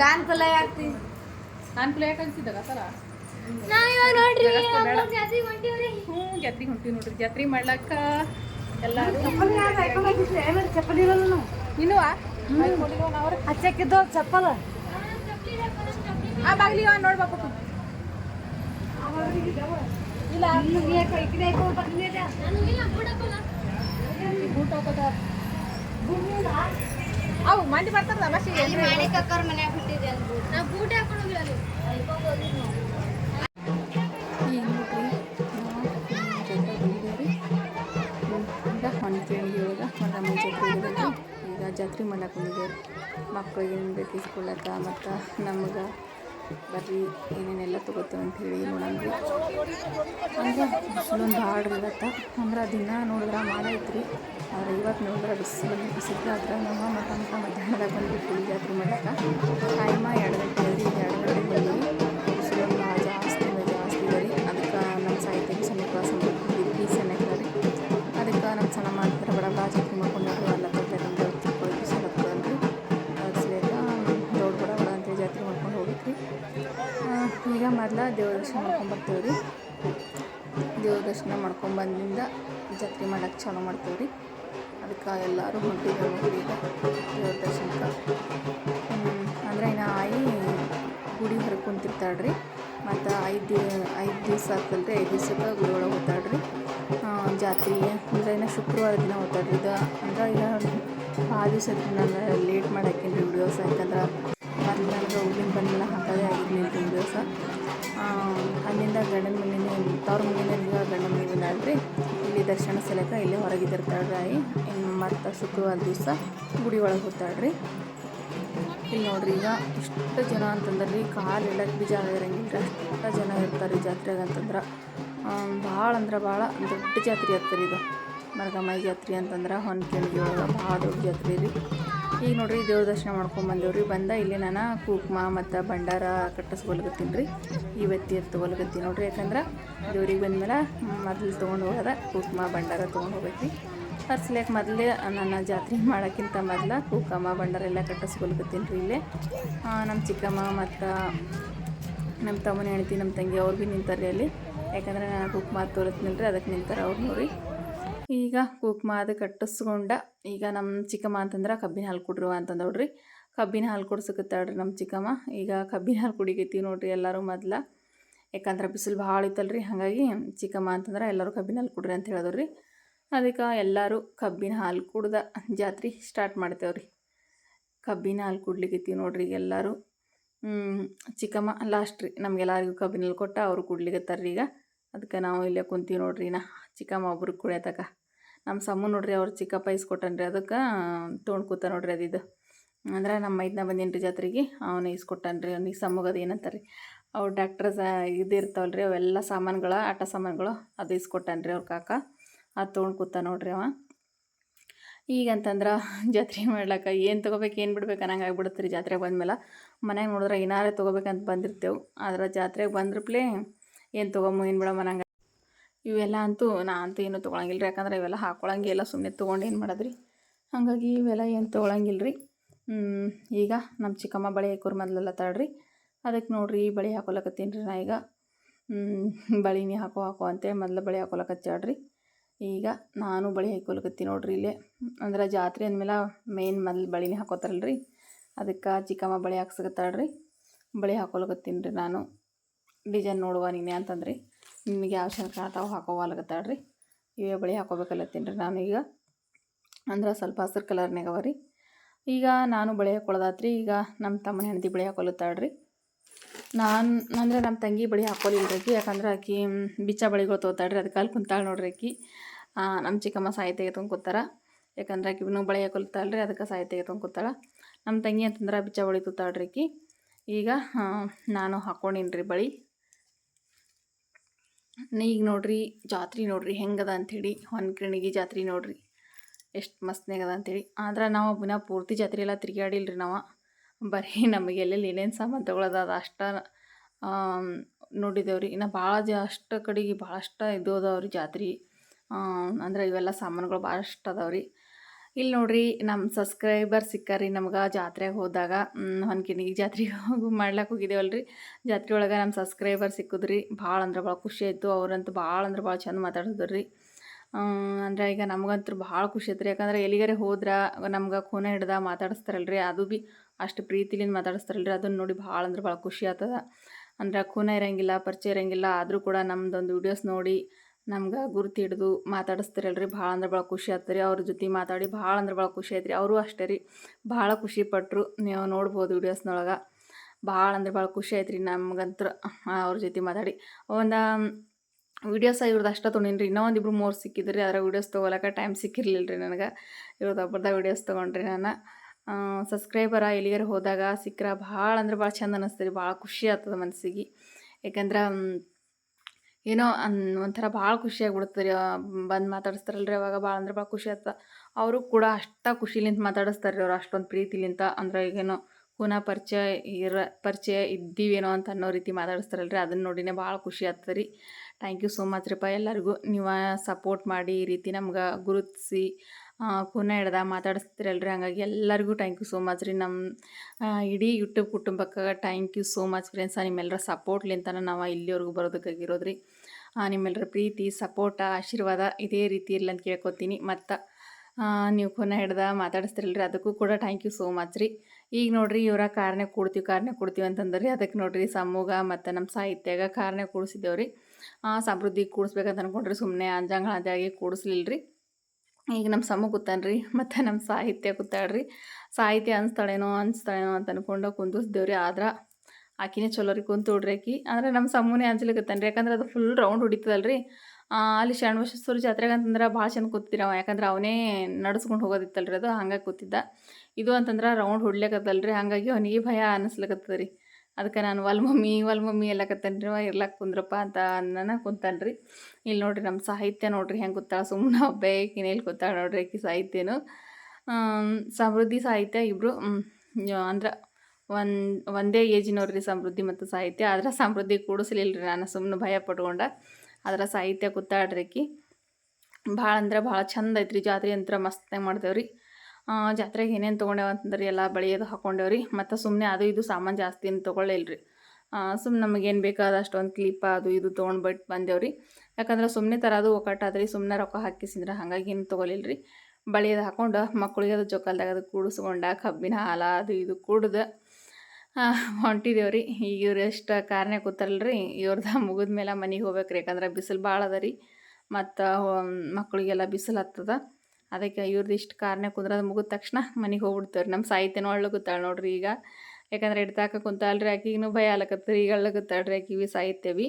ಕಾನ್ಪುಲ ಹಾಕ್ತಿ. ಅನುಕೂಲ ಯಾಕೆ ಅನ್ಸಿದಾಗ ಸರ ನಾವ್ ಇವಾಗ ನೋಡ್ರಿ ಜಾತ್ರೆಗೆ ಹೊಂಟೀವಿ ನೋಡ್ರಿ. ಜಾತ್ರೆ ಮಾಡ್ಲಕ್ಕ ಎಲ್ಲರೂ ಚಪ್ಪಲಿ ಇನ್ನೂ. ಅವ್ರ ಹಚ್ಚಕ್ಕಿದ್ದು ಚಪ್ಪಲ. ಆ ಬಾಗ್ಲಿ ನೋಡ್ಬೇಕು ಇಲ್ಲ ಬೂಟ್ ಹಾಕೋದ? ಅವು ಮಂದಿ ಬರ್ತಾರ ತಮಾಷೆಗೆ ನಾವು ಬೂಟ್ ಹಾಕೊಂಡು ಅಲ್ಲಿ. ಈಗ ಜಾತ್ರೆ ಇರೋದೈತಿ ಈಗ ಜಾತ್ರೆ ಮಾಡಕ್ಕೆ ಬಂದಿದ್ದೇವೆ. ಮಕ್ಕಳಿಗೆ ಏನು ಬೇಕು ಮತ್ತು ನಮ್ಗೆ? ಬರ್ರಿ ಏನೇನೆಲ್ಲ ತೊಗೋತೇವೆ ಅಂತ ಹೇಳಿ ನೋಡಂಗೆ ಅಂದ್ರೆ ಬಿಸಿಲೊಂದು ಭಾಳ ಇರತ್ತೆ ಅಂದ್ರೆ ದಿನ ನೋಡಿದ್ರೆ ಮಾಡೈತ್ರಿ ಆದ್ರೆ ಇವತ್ತು ನೋಡಿದ್ರೆ ಬಿಸಿಲು ಬಿಸಿಲು ಆದ್ರೆ ನಮ್ಮ ಮತ್ತ ಮಧ್ಯಾಹ್ನದಾಗ ಬಂದ್ಬಿಟ್ಟು ಜಾತ್ರೆ ಮಾಡಕ್ಕೆ ಟೈಮ ಮೊದ್ಲ ದೇವ್ರ ದರ್ಶನ ಮಾಡ್ಕೊಂಡು ಬರ್ತೀವಿ ರೀ ದೇವ್ರ ದರ್ಶನ ಮಾಡ್ಕೊಂಬಂದಿಂದ ಜಾತ್ರೆ ಮಾಡಕ್ಕೆ ಚಾಲೂ ಮಾಡ್ತೀವಿ ರೀ ಅದಕ್ಕೆ ಎಲ್ಲರೂ ಹೊಂಟಿದ್ದೇವೆ ನೋಡ್ರಿ ಈಗ ದೇವ್ರ ದರ್ಶನಕ್ಕೆ. ಅಂದರೆ ಇನ್ನು ಆಯಿ ಗುಡಿ ಹೊರಗೆ ಕುಂತಿರ್ತಾಳ್ರಿ. ಮತ್ತು ಐದು ಐದು ದಿವಸ ಆಗ್ತಲ್ರಿ ಐದು ದಿವ್ಸಕ್ಕೆ ಗುಡಿ ಒಳಗೆ ಹೋಗ್ತಾಳ್ರಿ. ಜಾತ್ರೆಗೆ ಅಂದರೆ ಇನ್ನು ಶುಕ್ರವಾರ ದಿನ ಹೋಗ್ತಾಳ್ರಿ. ಇದು ಅಂದ್ರೆ ಈಗ ಆ ದಿವಸ ನಾನು ಲೇಟ್ ಮಾಡಾಕಿನ್ರಿ ಹಾಕೀನಿ ವಿಡಿಯೋಸ್ ಯಾಕಂದ್ರೆ ಮೊದ್ಲ ನನಗೆ ಊರಿಂದ ಬಂದೆಲ್ಲ ಮನೆಯಿಂದ ಮುಂದಿನ ಮನೆಯಿಂದ ಗಂಡ ಬಂದಾಳ್ರಿ. ಇಲ್ಲಿ ದರ್ಶನ ಸಲಕ ಇಲ್ಲಿ ಹೊರಗಿದ್ದಿರ್ತಾಳ್ರಿ ಆಯಿ ಇನ್ನು ಮತ್ತು ಶುಕ್ರವಾರ ದಿವಸ ಗುಡಿ ಒಳಗೆ ಹೋಗ್ತಾಳ್ರಿ. ಇಲ್ಲಿ ನೋಡ್ರಿ ಈಗ ಇಷ್ಟು ಜನ ಅಂತಂದ್ರೆ. ರೀ ಕಾಲು ಇಡಕ್ಕೆ ಬಿ ಆಗಿರಂಗಿಲ್ಲ ರೀ ಅಷ್ಟು ಜನ ಇರ್ತಾರೆ ಜಾತ್ರೆಗೆ ಅಂತಂದ್ರೆ. ಭಾಳ ಅಂದ್ರೆ ಭಾಳ ದೊಡ್ಡ ಜಾತ್ರೆ ಆಗ್ತದೆ ಇದು. ಮರಗಮ್ಮ ಜಾತ್ರೆ ಅಂತಂದ್ರೆ ಹೊನ್ಕೆಂಡ್ಗಿ ಒಳಗೆ ಭಾಳ ದೊಡ್ಡ ಜಾತ್ರೆ ರೀ. ಈಗ ನೋಡ್ರಿ ದೇವ್ರ ದರ್ಶನ ಮಾಡ್ಕೊಂಡು ಬಂದೇವ್ರಿ. ಬಂದ ಇಲ್ಲಿ ನಾನು ಕುಕ್ಮ ಮತ್ತು ಭಂಡಾರ ಕಟ್ಟಿಸ್ಕೊಲ್ಗತ್ತೀನಿ ರೀ. ಇವತ್ತಿ ತೊಗೊಲ್ಗತ್ತೀನಿ ನೋಡ್ರಿ. ಯಾಕಂದ್ರೆ ದೇವ್ರಿಗೆ ಬಂದ್ಮೇಲೆ ಮೊದಲು ತೊಗೊಂಡು ಹೋಗೋದ, ಕುಕ್ಮ ಭಂಡಾರ ತೊಗೊಂಡು ಹೋಗೈತಿ ಹರ್ಸ್ಲಿಕ್ಕೆ ಮೊದಲೇ ನನ್ನ ಜಾತ್ರೆ ಮಾಡೋಕ್ಕಿಂತ ಮೊದಲು ಕುಕ್ಕಮ್ಮ ಭಂಡಾರ ಎಲ್ಲ ಕಟ್ಟಿಸ್ಕೊಲ್ಗತ್ತೀನಿ ರೀ ಇಲ್ಲಿ. ನಮ್ಮ ಚಿಕ್ಕಮ್ಮ ಮತ್ತು ನಮ್ಮ ತಮ್ಮನ ಹೆಣ್ತಿ ನಮ್ಮ ತಂಗಿ ಅವ್ರು ಭೀ ನಿಂತಾರೆ ಅಲ್ಲಿ. ಯಾಕಂದ್ರೆ ನಾನು ಕುಕ್ಮ ತೋರಿಸ್ನಿಲ್ಲ ರೀ ಅದಕ್ಕೆ ನಿಂತಾರೆ ಅವ್ರು ನೋಡಿ ಈಗ ಕುಕ್ಮ ಅದು ಕಟ್ಟಿಸ್ಕೊಂಡ ಈಗ ನಮ್ಮ ಚಿಕ್ಕಮ್ಮ ಅಂತಂದ್ರೆ ಕಬ್ಬಿನ ಹಾಲು ಕುಡ್ರುವ ಅಂತ ನೋಡ್ರಿ. ಕಬ್ಬಿನ ಹಾಲು ಕುಡ್ಸಕತ್ತಾಳ್ರಿ ನಮ್ಮ ಚಿಕ್ಕಮ್ಮ. ಈಗ ಕಬ್ಬಿನ ಹಾಲು ಕುಡಿಗೈತಿ ನೋಡ್ರಿ ಎಲ್ಲರೂ ಮೊದ್ಲು. ಯಾಕಂದ್ರೆ ಬಿಸಿಲು ಭಾಳ ಇತ್ತಲ್ರಿ, ಹಾಗಾಗಿ ಚಿಕ್ಕಮ್ಮ ಅಂತಂದ್ರೆ ಎಲ್ಲರೂ ಕಬ್ಬಿನ ಹಾಲು ಕುಡ್ರಿ ಅಂತ ಹೇಳಿದ್ರು ಅದಕ್ಕೆ ಎಲ್ಲರೂ ಕಬ್ಬಿನ ಹಾಲು ಕುಡ್ದ ಜಾತ್ರೆ ಸ್ಟಾರ್ಟ್ ಮಾಡ್ತೇವ್ರಿ. ಕಬ್ಬಿನ ಹಾಲು ಕುಡ್ಲಿಕ್ಕೈತಿ ನೋಡ್ರಿ ಎಲ್ಲರೂ. ಚಿಕ್ಕಮ್ಮ ಲಾಸ್ಟ್ ರೀ ನಮಗೆಲ್ಲರಿಗೂ ಕಬ್ಬಿನ ಹಾಲು ಕೊಟ್ಟ ಅವರು ಕುಡ್ಲಿಕತ್ತಾರ್ರಿ ಈಗ. ಅದಕ್ಕೆ ನಾವು ಇಲ್ಲೇ ಕುಂತೀವಿ ನೋಡ್ರಿ ನಾ. ಚಿಕ್ಕಮ್ಮ ಒಬ್ರಿಗೆ ಕುಡಿಯತಕ ನಮ್ಮ ಸಮ್ಮ ನೋಡ್ರಿ ಅವ್ರು ಚಿಕ್ಕಪ್ಪ ಇಸ್ಕೊಟ್ಟನ್ರಿ ಅದಕ್ಕೆ ತೊಗೊಂಡು ಕೂತ ನೋಡ್ರಿ ಅದಿದು. ಅಂದ್ರೆ ನಮ್ಮ ಮೈದ್ನ ಬಂದೇನು ಜಾತ್ರೆಗೆ, ಅವನು ಇಸ್ಕೊಟ್ಟನ್ರಿ, ಅವ್ನಿಗೆ ಸಮ್ಮಗದು ಏನಂತಾರೆ ರೀ ಅವ್ರು ಡಾಕ್ಟರ್ ಇದು ಅವೆಲ್ಲ ಸಾಮಾನುಗಳ, ಆಟ ಸಾಮಾನುಗಳು ಅದು ಇಸ್ಕೊಟ್ಟನ್ರಿ ಅವ್ರ ಕಾಕ. ಅದು ತೊಗೊಂಡು ಕೂತ ನೋಡ್ರಿ ಅವ. ಈಗಂತಂದ್ರೆ ಜಾತ್ರೆ ಮಾಡ್ಲಾಕ ಏನು ತೊಗೋಬೇಕು, ಏನು ಬಿಡ್ಬೇಕು ಅನ್ನಂಗೆ ಆಗ್ಬಿಡುತ್ತೆ ರೀ ಜಾತ್ರೆಗೆ ಬಂದ್ಮೇಲೆ. ಮನೆಗೆ ನೋಡಿದ್ರೆ ಏನಾರೇ ತೊಗೋಬೇಕಂತ ಬಂದಿರ್ತೇವೆ. ಆದ್ರೆ ಜಾತ್ರೆಗೆ ಬಂದ್ರಪ್ಲೇ ಏನು ತೊಗೊಂಬ ಏನು ಬಿಡಮ್ಮ ನಂಗೆ ಇವೆಲ್ಲ ಅಂತೂ ನಾ ಅಂತೂ ಏನೂ ತೊಗೊಳಂಗಿಲ್ಲ ರೀ ಯಾಕಂದ್ರೆ ಇವೆಲ್ಲ ಹಾಕೊಳಂಗಿಲ್ಲ ಸುಮ್ಮನೆ ತೊಗೊಂಡು ಏನು ಮಾಡಿದ್ರಿ? ಹಾಗಾಗಿ ಇವೆಲ್ಲ ಏನು ತೊಗೊಳಂಗಿಲ್ಲ ರೀ ಈಗ ನಮ್ಮ ಚಿಕ್ಕಮ್ಮ ಬಳೆ ಹಾಕೋರು ಮೊದಲೆಲ್ಲ ತಾಳ್ರಿ ಅದಕ್ಕೆ ನೋಡಿರಿ ಬಳೆ ಹಾಕೊಳಕತ್ತೀನಿ ರೀ ನಾ ಈಗ. ಬಳಿನಿ ಹಾಕೋ ಹಾಕೋ ಅಂತೇಳಿ ಮೊದಲು ಬಳೆ ಹಾಕೊಳಕತ್ತಾಳ್ರಿ ಈಗ ನಾನು ಬಳೆ ಹಾಕೊಲಕತ್ತೀನಿ ನೋಡ್ರಿ ಇಲ್ಲೇ. ಅಂದ್ರೆ ಜಾತ್ರೆ ಅಂದಮೇಲೆ ಮೇನ್ ಮೊದಲು ಬಳಿನೇ ಹಾಕೋತಾರಲ್ಲ ರೀ ಅದಕ್ಕೆ ಚಿಕ್ಕಮ್ಮ ಬಳೆ ಹಾಕ್ಸಕತ್ತಾಳ್ರಿ. ಬಳೆ ಹಾಕೊಳಕತ್ತೀನಿ ರೀ ನಾನು. ಡಿಸೈನ್ ನೋಡುವ ನೀನೆ ಅಂತಂದ್ರಿ. ನಿಮಗೆ ಯಾವ ಶಂಕ ಕಾಣ್ತಾವೆ ಹಾಕೋವಾಲಗತ್ತಾಳ್ರಿ ಇವೇ ಬಳಿ ಹಾಕೋಬೇಕಲ್ಲತ್ತೀನಿ ರೀ ನಾನು ಈಗ. ಅಂದ್ರೆ ಸ್ವಲ್ಪ ಹಸಿರು ಕಲರ್ನಾಗ ಅವ ರೀ. ಈಗ ನಾನು ಬಳೆ ಹಾಕೊಳ್ಳೋದಾತ್ರಿ ಈಗ ನಮ್ಮ ತಮ್ಮನ ಹೆಂಡತಿ ಬಳೆ ಹಾಕೊಲತ್ತಾಳ್ರಿ ನಾನು, ಅಂದರೆ ನಮ್ಮ ತಂಗಿ ಬಳಿ ಹಾಕೋಲಿಲ್ರಿ ಯಾಕಂದ್ರೆ ಆಕಿ ಬಿಚ್ಚ ಬಳಿಗಳು ತೊಗೋತಾಳ್ರಿ ಅದಕ್ಕೆ ಅಲ್ಲಿ ಕುಂತಾಳೆ ನೋಡ್ರಿ ಆಕಿ ನಮ್ಮ ಚಿಕ್ಕಮ್ಮ ಸಾಯಿ ತೆಗೆದು ಕೂತಾರ ಯಾಕಂದ್ರೆ ಆಕಿ ಇನ್ನೂ ಬಳೆ ಹಾಕೊಲ್ತಾಳ್ರಿ ಅದಕ್ಕೆ ಸಾಯಿ ತೆಗೆದು ಕೂತಾಳ ನಮ್ಮ ತಂಗಿ ಅಂತಂದ್ರೆ ಬಿಚ್ಚ ಬಳಿ ತೋತಾಳ್ರಿ ಆಕಿ ಈಗ ನಾನು ಹಾಕೊಂಡಿನ್ರಿ ಬಳೆ. ಈಗ ನೋಡ್ರಿ ಜಾತ್ರೆ ನೋಡ್ರಿ ಹೆಂಗದ ಅಂಥೇಳಿ ಹೊನ್ಕಿಣಿಗಿ ಜಾತ್ರೆ ನೋಡ್ರಿ. ಎಷ್ಟು ಮಸ್ತ್ನಾಗದ ಅಂಥೇಳಿ ಆದ್ರೆ ನಾವು ದಿನ ಪೂರ್ತಿ ಜಾತ್ರೆ ಎಲ್ಲ ತಿರುಗಾಡಿಲ್ರಿ ನಾವು. ಬರೀ ನಮಗೆ ಎಲ್ಲೆಲ್ಲಿ ಏನೇನು ಸಾಮಾನು ತೊಗೊಳೋದು ಅದು ಅಷ್ಟು ನೋಡಿದ್ದೇವೆ ರೀ ಇನ್ನು ಭಾಳ ಜಾಷ್ಟು ಕಡೆಗೆ ಭಾಳಷ್ಟು ಇದು ಅದಾವ್ರಿ ಜಾತ್ರೆ. ಅಂದ್ರೆ ಇವೆಲ್ಲ ಸಾಮಾನುಗಳು ಭಾಳಷ್ಟು ಅದಾವೆ ಇಲ್ಲಿ ನೋಡ್ರಿ ನಮ್ಮ ಸಬ್ಸ್ಕ್ರೈಬರ್ ಸಿಕ್ಕಾರಿ ನಮ್ಗೆ ಜಾತ್ರೆಗೆ ಹೋದಾಗ ಈ ಜಾತ್ರೆಗೆ ಹೋಗಿ ಹೋಗಿದ್ದೇವಲ್ಲ ಹೋಗಿದ್ದೇವಲ್ರಿ ಜಾತ್ರೆ ಒಳಗೆ ನಮ್ಮ ಸಬ್ಸ್ಕ್ರೈಬರ್ ಸಿಕ್ಕಿದ್ರಿ. ಭಾಳ ಅಂದ್ರೆ ಭಾಳ ಖುಷಿ ಆಯಿತು. ಅವ್ರಂತೂ ಭಾಳ ಅಂದ್ರೆ ಭಾಳ ಚಂದ ಮಾತಾಡಿದ್ರು. ರೀ ಅಂದ್ರೆ ಈಗ ನಮಗಂತೂ ಭಾಳ ಖುಷಿ ಐತ್ರಿ ಯಾಕಂದ್ರೆ ಎಲ್ಲಿಗಾರೆ ಹೋದ್ರೆ ನಮ್ಗೆ ಖೂನ ಹಿಡ್ದ ಮಾತಾಡಿಸ್ತಾರಲ್ರಿ. ಅದು ಭೀ ಅಷ್ಟು ಪ್ರೀತಿಲಿಂದ ಮಾತಾಡಿಸ್ತಾರಲ್ರಿ. ಅದನ್ನು ನೋಡಿ ಭಾಳ ಅಂದ್ರೆ ಭಾಳ ಖುಷಿ ಆಗ್ತದ ಅಂದ್ರೆ ಖೂನ ಇರಂಗಿಲ್ಲ, ಪರಿಚಯ ಇರಂಗಿಲ್ಲ. ಆದರೂ ಕೂಡ ನಮ್ದೊಂದು ವಿಡಿಯೋಸ್ ನೋಡಿ ನಮ್ಗೆ ಗುರುತು ಹಿಡ್ದು ಮಾತಾಡಿಸ್ತಾರಲ್ರಿ, ಭಾಳ ಅಂದ್ರೆ ಭಾಳ ಖುಷಿ ಆಗ್ತದೆ ರೀ ಅವ್ರ ಜೊತೆ ಮಾತಾಡಿ ಭಾಳ ಅಂದ್ರೆ ಭಾಳ ಖುಷಿ ಆಯ್ತು ರೀ ಅವರು ಅಷ್ಟೇ ರೀ, ಭಾಳ ಖುಷಿ ಪಟ್ಟರು ನೀವು ನೋಡ್ಬೋದು ವೀಡಿಯೋಸ್ನೊಳಗೆ. ಭಾಳ ಅಂದ್ರೆ ಭಾಳ ಖುಷಿ ಆಯ್ತು ರೀ ನಮ್ಗಂತ್ರ ಅವ್ರ ಜೊತೆ ಮಾತಾಡಿ. ಒಂದು ವೀಡಿಯೋಸ ಇವ್ರದ್ದು ಅಷ್ಟ ತೊಗೊಂಡಿನಿ ಇನ್ನೂ ಒಂದಿಬ್ರು ಮೂರು ಸಿಕ್ಕಿದ್ರಿ, ಅದರ ವೀಡಿಯೋಸ್ ತೊಗೊಳಕ್ಕೆ ಟೈಮ್ ಸಿಕ್ಕಿರಲಿಲ್ಲ ರೀ ನನಗೆ. ಇವ್ರದ್ದು ಒಬ್ಬರದ ವೀಡಿಯೋಸ್ ತೊಗೊಂಡ್ರಿ ನಾನು. ಸಬ್ಸ್ಕ್ರೈಬರ ಎಲ್ಲಿಗಾರ ಹೋದಾಗ ಸಿಕ್ಕರೆ ಭಾಳ ಅಂದ್ರೆ ಭಾಳ ಚಂದ ಅನ್ನಿಸ್ತೀರಿ ಭಾಳ ಖುಷಿ ಆಗ್ತದೆ ಮನಸ್ಸಿಗೆ ಯಾಕಂದ್ರೆ ಏನೋ ಅನ್ ಒಂಥರ ಭಾಳ ಖುಷಿಯಾಗ್ಬಿಡ್ತದೆ ರೀ ಬಂದು ಮಾತಾಡಿಸ್ತಾರಲ್ರಿ ಅವಾಗ ಭಾಳ ಅಂದ್ರೆ ಭಾಳ ಖುಷಿ ಆಗ್ತದೆ ಅವರು ಕೂಡ ಅಷ್ಟ ಖುಷಿಲಿಂತ ಮಾತಾಡಿಸ್ತಾರೆ ರೀ ಅವ್ರು ಅಷ್ಟೊಂದು ಪ್ರೀತಿಲಿಂತ, ಅಂದ್ರೆ ಈಗೇನೋ ಪುನಃ ಪರಿಚಯ ಇರ, ಪರಿಚಯ ಇದ್ದೀವೇನೋ ಅಂತ ಅನ್ನೋ ರೀತಿ ಮಾತಾಡಿಸ್ತಾರಲ್ರಿ ಅದನ್ನು ನೋಡಿನೇ ಭಾಳ ಖುಷಿ ಆಗ್ತದೆ ರೀ ಥ್ಯಾಂಕ್ ಯು ಸೋ ಮಚ್ ರೀಪ್ಪ ಎಲ್ಲರಿಗೂ. ನೀವು ಸಪೋರ್ಟ್ ಮಾಡಿ ಈ ರೀತಿ ನಮ್ಗೆ ಗುರುತಿಸಿ ಖೂನ ಹಿಡ್ದ ಮಾತಾಡಿಸ್ತಿರಲ್ರಿ ಹಂಗಾಗಿ ಎಲ್ಲರಿಗೂ ಥ್ಯಾಂಕ್ ಯು ಸೋ ಮಚ್ ರೀ. ನಮ್ಮ ಇಡೀ ಯೂಟ್ಯೂಬ್ ಕುಟುಂಬಕ್ಕೆ thank you so much friends ನಿಮ್ಮೆಲ್ಲರ ಸಪೋರ್ಟ್ಲಿಂತನ ನಾವು ಇಲ್ಲಿವರೆಗೂ ಬರೋದಕ್ಕಾಗಿರೋದು ರೀ. ನಿಮ್ಮೆಲ್ಲರ ಪ್ರೀತಿ ಸಪೋರ್ಟ ಆಶೀರ್ವಾದ ಇದೇ ರೀತಿ ಇರಲಿ ಅಂತ ಕೇಳ್ಕೊತೀನಿ. ಮತ್ತು ನೀವು ಖೂನ ಹಿಡ್ದ ಮಾತಾಡಿಸ್ತಿರಲ್ರಿ ಅದಕ್ಕೂ ಕೂಡ ಥ್ಯಾಂಕ್ ಯು ಸೋ ಮಚ್ ರೀ. ಈಗ ನೋಡ್ರಿ ಇವರ ಕಾರ್ನೇ ಕೊಡ್ತೀವಿ ಕಾರ್ನೇ ಕೊಡ್ತೀವಿ ಅಂತಂದ್ರೆ ಅದಕ್ಕೆ ನೋಡ್ರಿ ಸಮೂಹ ಮತ್ತು ನಮ್ಮ ಸಾಹಿತ್ಯಾಗ ಕಾರ್ನೆ ಕೂಡಿಸಿದ್ದೇವ್ರಿ ಸಮೃದ್ಧಿ ಕೂಡಿಸ್ಬೇಕಂತ ಅಂದ್ಕೊಂಡ್ರಿ ಸುಮ್ಮನೆ ಅಂಜಂಗ ಅಂಜಾಗಿ ಕೂಡಿಸ್ಲಿಲ್ಲ ರೀ ಈಗ ನಮ್ಮ ಸಮ ಕೂತಾನ್ರಿ, ಮತ್ತು ನಮ್ಮ ಸಾಹಿತ್ಯ ಕೂತಾಳ್ರಿ. ಸಾಹಿತ್ಯ ಅನಿಸ್ತಾಳೇನೋ ಅನಿಸ್ತಾಳೇನೋ ಅಂತ ಅನ್ಕೊಂಡು ಕುಂದಿಸ್ದೇವ್ರಿ ಆದ್ರೆ ಆಕಿನೇ ಚಲೋ ರೀ ಕುಂತು ನೋಡ್ರಿ ಆಕಿ. ಅಂದರೆ ನಮ್ಮ ಸಮೂನೇ ರೀ ಯಾಕಂದ್ರೆ ಅದು ಫುಲ್ ರೌಂಡ್ ಹೊಡಿತದಲ್ರಿ. ಅಲ್ಲಿ ಶರಣಬಸೇಶ್ವರ ಜಾತ್ರೆಗೆ ಅಂತಂದ್ರೆ ಭಾಳ ಚೆಂದ ಕೂತಿರ ಅವ. ಯಾಕಂದ್ರೆ ಅವನೇ ನಡ್ಸ್ಕೊಂಡು ಹೋಗೋದಿತ್ತಲ್ರಿ ಅದು. ಹಂಗಾಗಿ ಕೂತಿದ್ದ. ಇದು ಅಂತಂದ್ರೆ ರೌಂಡ್ ಹೊಡ್ಲಿಕ್ಕತ್ತಲ್ರಿ ಹಾಗಾಗಿ ಅವನಿಗೆ ಭಯ ಅನ್ನಿಸ್ಲಿಕತ್ತದ ರೀ ಅದಕ್ಕೆ ನಾನು, ವಲ್ ಮಮ್ಮಿ ವಲ್ ಮಮ್ಮಿ ಎಲ್ಲಕತ್ತೇನೆ ರೀ ಇರ್ಲಕ್ಕೆ ಕುಂದ್ರಪ್ಪ ಅಂತ ಅನ್ನನ ಕುಂತಾನ್ರಿ. ಇಲ್ಲಿ ನೋಡ್ರಿ ನಮ್ಮ ಸಾಹಿತ್ಯ ನೋಡ್ರಿ ಹೆಂಗೆ ಕೂತಾಳ ಸುಮ್ಮನೆ ಹಬ್ಬ ಇಲ್ಲಿ ಕೂತಾಳ ನೋಡ್ರಿ ಆಕಿ ಸಾಹಿತ್ಯನು. ಸಮೃದ್ಧಿ ಸಾಹಿತ್ಯ ಇಬ್ಬರು ಅಂದ್ರೆ ಒಂದು, ಒಂದೇ ಏಜಿನವ್ರಿ ಸಮೃದ್ಧಿ ಮತ್ತು ಸಾಹಿತ್ಯ. ಆದ್ರೆ ಸಮೃದ್ಧಿ ಕೂಡಿಸ್ಲಿಲ್ಲ ರೀ ನಾನು ಸುಮ್ಮನೆ ಭಯ ಪಟ್ಕೊಂಡ. ಅದರ ಸಾಹಿತ್ಯ ಕೂತಾಡ್ರಿ ಆಕಿ. ಭಾಳ ಅಂದ್ರೆ ಭಾಳ ಚಂದ ಐತ್ರಿ ಜಾತ್ರೆ ಅಂತ ಮಸ್ತಾಗಿ ಮಾಡ್ತೇವೆ ರೀ ಜಾತ್ರೆಗೆ ಏನೇನು ತೊಗೊಂಡೇವ ಅಂತಂದ್ರೆ ಎಲ್ಲ ಬಳಿಯೋದು ಹಾಕೊಂಡೇವ್ರಿ. ಮತ್ತು ಸುಮ್ಮನೆ ಅದು ಇದು ಸಾಮಾನು ಜಾಸ್ತಿ ಏನು ತೊಗೊಳ್ಳಿಲ್ಲ ರೀ ಸುಮ್ಮನೆ ನಮಗೇನು ಬೇಕಾದ ಅಷ್ಟೊಂದು ಕ್ಲಿಪ್ ಅದು ಇದು ತೊಗೊಂಡು ಬಿಟ್ಟು ಬಂದೇವ್ರಿ. ಯಾಕಂದ್ರೆ ಸುಮ್ಮನೆ ತರೋದು ಒಕ್ಕಟ್ಟಾದ್ರಿ ಸುಮ್ಮನೆ ರೊಕ್ಕ ಹಾಕಿಸಿದ್ರೆ ಹಾಗಾಗಿ ಏನು ರೀ ಬಳಿಯೋದು ಹಾಕೊಂಡು ಮಕ್ಕಳಿಗೆ ಅದು ಜೋಕಾಲ್ದಾಗ ಅದು ಕೂಡಿಸ್ಕೊಂಡ ಕಬ್ಬಿನ ಹಾಲ ಅದು ಇದು ಕುಡ್ದು ಹೊಂಟಿದೇವ್ರಿ. ಈಗ ಇವ್ರು ಎಷ್ಟು ಕಾರ್ನೇ ಕೂತಾರಲ್ರಿ ಇವ್ರದ ಮುಗಿದ ಮೇಲೆ ಮನೆಗೆ ಹೋಗ್ಬೇಕು ರೀ ಯಾಕಂದ್ರೆ ಬಿಸಿಲು ಭಾಳ ಅದ ರೀ ಮತ್ತು ಮಕ್ಕಳಿಗೆಲ್ಲ ಬಿಸಿಲು ಹತ್ತದ. ಅದಕ್ಕೆ ಇವ್ರದ್ದು ಇಷ್ಟು ಕಾರ್ನೆ ಅದು ಮುಗಿದ ತಕ್ಷಣ ಮನೆಗೆ ಹೋಗ್ಬಿಡ್ತಾರೆ ನಮ್ಮ ಸಾಹಿತ್ಯನೂ ಅಳ್ಳಗುತ್ತಾಳೆ ನೋಡ್ರಿ ಈಗ. ಯಾಕಂದ್ರೆ ಇಡ್ತಾಕ ಕುಂತಾಳ್ರಿ ಆಕಿಗೂ ಭಯ ಆಲಕತ್ರಿ ಈಗ ಅಳ್ಳಗುತ್ತಾಳ್ರಿ ಆಕಿವಿ ಸಾಹಿತ್ಯವಿ